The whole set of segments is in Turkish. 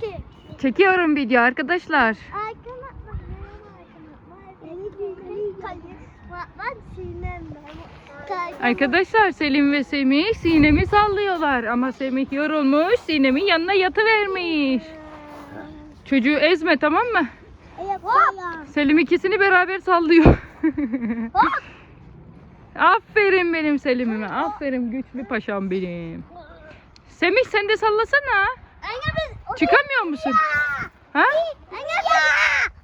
ki. Çekiyorum video arkadaşlar. Arkadaşlar Selim ve Semih Sinem'i sallıyorlar ama Semih yorulmuş Sinem'in yanına yatıvermiş. Çocuğu ezme tamam mı? Selim ikisini beraber sallıyor. Aferin benim Selim'ime. Aferin güçlü paşam benim. Semih sen de sallasana. Anne biz. Çıkamıyor musun? Ha?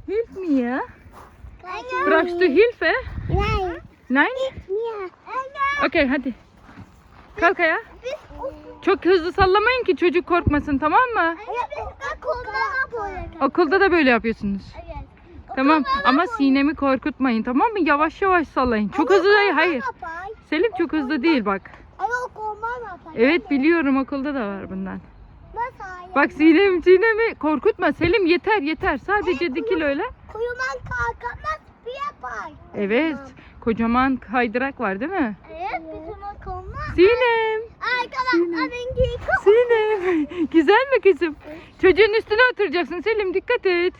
Hilf mi ya? Brauchst du Hilfe? Nein. Nein? Okey hadi. Kalk ayağa. Çok hızlı sallamayın ki çocuk korkmasın tamam mı? Okulda da böyle yapıyorsunuz. Tamam ama sinemi korkutmayın tamam mı? Yavaş yavaş sallayın. Çok hızlı değil hayır. Selim çok hızlı değil bak. Evet biliyorum okulda da var bundan. Bak Sinem Sinem'i korkutma. Selim yeter yeter. Sadece dikil öyle. Kuyuman kalkamaz bir yapar. Evet. Kocaman kaydırak var değil mi? Evet bizim okulda. Sinem. Arkadaşlarınki Sinem. Güzel mi kızım? Çocuğun üstüne oturacaksın Selim dikkat et.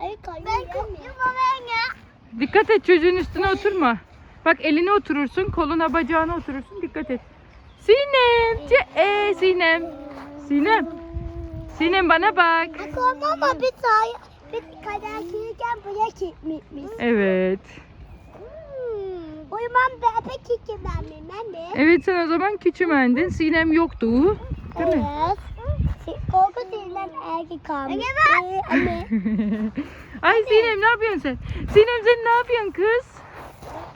Ben kuyuma ben Dikkat et çocuğun üstüne oturma. Bak eline oturursun, koluna bacağına oturursun. Dikkat et. Sinem. Ce e, Sinem. Sinem. Sinem bana bak. Ama bir say bir kadar buraya gitmiş. Evet. Uyumam bebek için ben mi? Ben mi? Evet sen o zaman küçümendin. Sinem yoktu. Değil mi? Evet. Korku dilinden erkek kalmış. Anne. Ay Sinem ne yapıyorsun sen? Sinem sen ne yapıyorsun kız?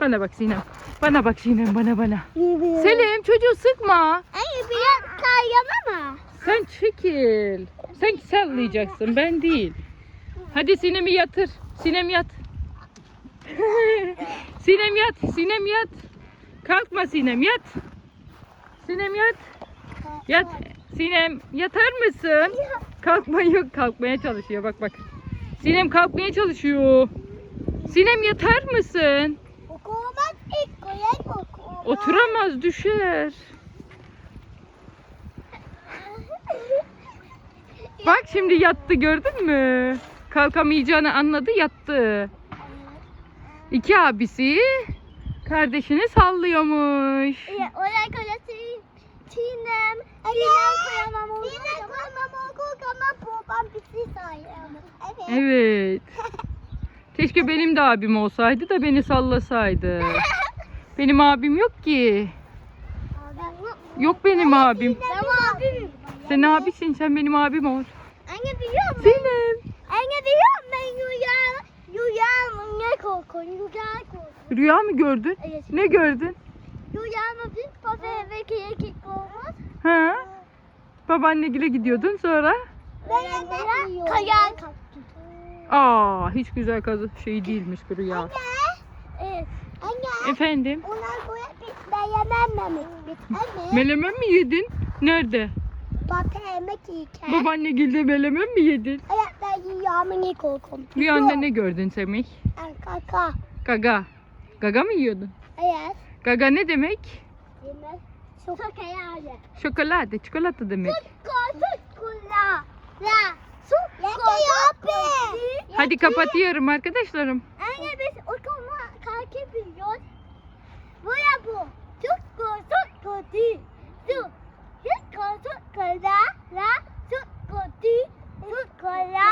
Bana bak Sinem. Bana bak Sinem bana bana. Selim çocuğu sıkma. Anne bir kayyama mı? Sen çekil. Sen sallayacaksın ben değil. Hadi Sinem'i yatır. Sinem yat. Sinem yat. Sinem yat. Kalkma Sinem yat. Sinem yat. Yat. Sinem yatar mısın? Kalkma yok kalkmaya çalışıyor bak bak. Sinem kalkmaya çalışıyor. Sinem yatar mısın? Oturamaz düşer. Bak şimdi yattı gördün mü? Kalkamayacağını anladı yattı. İki abisi kardeşini sallıyormuş. Ya, oraya koyasın. Çiğnem. Çiğnem koyamam. Çiğnem koyamam. Korkamam. Babam bizi sayamam. Evet. Evet. Keşke benim de abim olsaydı da beni sallasaydı. Benim abim yok ki. Yok benim abim. Ben abim. Sen abisin sen benim abim ol. Anne biliyor musun? Sinem. Anne biliyor musun? Ben rüya, rüyamı ne korkuyorum? Rüya korkuyorum. Rüya mı gördün? Evet. Ne gördün? Rüyamı bir papa ve kiyek olmaz. Ha? Babaannegile gidiyordun sonra? Ben de kayan kaptım. Aa hiç güzel kazı şey değilmiş bu rüya. Evet. Anne. Efendim? Onlar koya bir beğenmemiş. Bir anne. Melemen mi yedin? Nerede? Papa yemek yiyken. Babaannegilde melemen mi yedin? Evet ben rüyamı ne korkuyorum? Rüyanda ne gördün Semih? Kaka. Gaga. Gaga mı yiyordun? Evet. Gaga ne demek? Yemek. Ayağı. Şokolade, çikolata demek. Yeke Hadi kapatıyorum arkadaşlarım. Anne biz okuma kalkıp biliyoruz. Buraya bu. Çok kotu. Su. Çok kotuk kola. La. Çok kotu. Çok kola.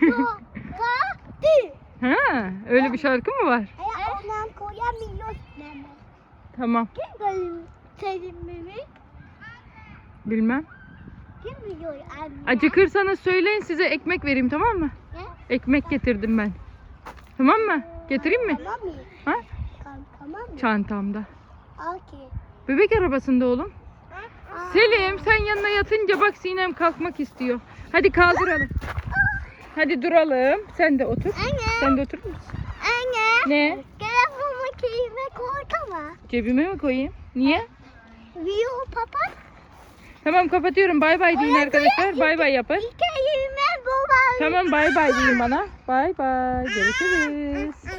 Çok kotu. Ha, öyle bir şarkı mı var? Ondan koyamıyoruz. Meme. Tamam. Kim koyuyor? Senin memi? Bilmem. Kim biliyor anne? Acıkırsanız söyleyin size ekmek vereyim tamam mı? Ne? Ekmek getirdim ben. Tamam mı? Getireyim mi? Tamam mı? Ha? Tamam mı? Çantamda. Okey. Bebek arabasında oğlum. Aa. Selim sen yanına yatınca bak Sinem kalkmak istiyor. Hadi kaldıralım. Hadi duralım. Sen de otur. Anne. Sen de oturur musun? Ne? Telefonumu kelime korkama. Cebime mi koyayım? Niye? Video papa. Tamam kapatıyorum. Bay bay deyin arkadaşlar. Bay bay yapın. Kelime baba. Tamam bay bay deyin bana. Bay bay. Görüşürüz.